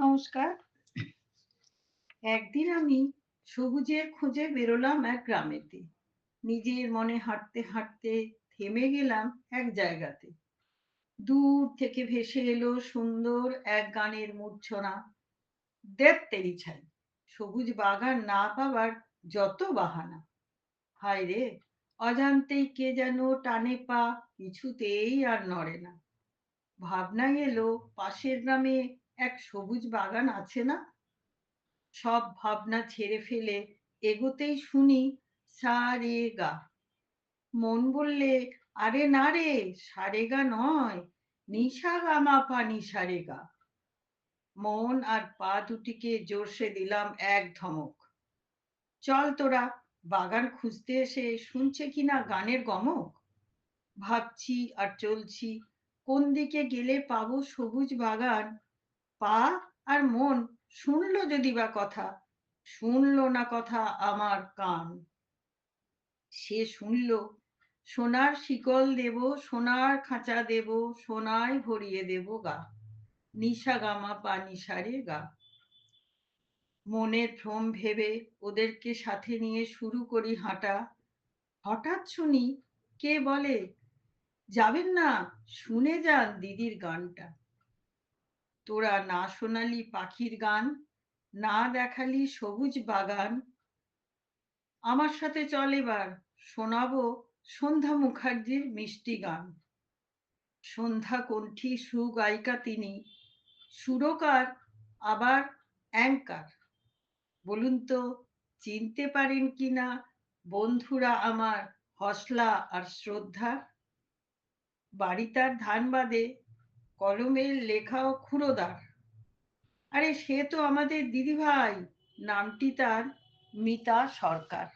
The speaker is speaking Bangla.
নমস্কার। একদিন আমি সবুজের খোঁজে বেরোলাম এক গ্রামেতে। নিজের মনে হাঁটতে হাঁটতে থেমে গেলাম এক জায়গাতে। দূর থেকে ভেসে এলো সুন্দর এক গানের মূর্ছনা। দেব ছাই, সবুজ বাগান না পাবার যত বাহানা। হায় রে, অজান্তেই কে যেন টানে পা, কিছুতেই আর নড়ে না। ভাবনা এলো পাশের গ্রামে এক সবুজ বাগান আছে না? সব ভাবনা ছেড়ে ফেলে এগোতেই শুনি, সা রে গা। মন বললে, আরে না রে সারে গা নয়, নিশা গা মা পা নিশা গা। মন আর পা দুটিকে জোরসে দিলাম এক ধমক। চল তোরা, বাগান খুঁজতে এসে শুনছে কিনা গানের গমক? ভাবছি আর চলছি, কোন দিকে গেলে পাবো সবুজ বাগান? পা আর মন শুনলো যদি বা কথা, শুনলো না কথা আমার কান। সে শুনল, সোনার শিকল দেব, সোনার খাঁচা দেব, সোনায় ভরিয়ে দেব গা। নিশা গামা পা নিশারে গা। মনের ভ্রম ভেবে ওদেরকে সাথে নিয়ে শুরু করি হাঁটা। হঠাৎ শুনি কে বলে, যাবেন না, শুনে যান দিদির গানটা। তোরা না শোনালি পাখির গান, না দেখালি সবুজ বাগান। আমার সাথে চল এবার, শোনাবো সন্ধ্যা মুখার্জির মিষ্টি গান। সন্ধ্যা কণ্ঠী সুগায়িকা তিনি, সুরকার আবার অ্যাঙ্কার। বলুন তো, চিনতে পারেন কিনা বন্ধুরা আমার হসলা আর শ্রদ্ধা? বাড়ি তার ধানবাদে কলমের লেখাও খুড়োদার আরে সে তো আমাদের দিদিভাই নামটি তার মিতা সরকার।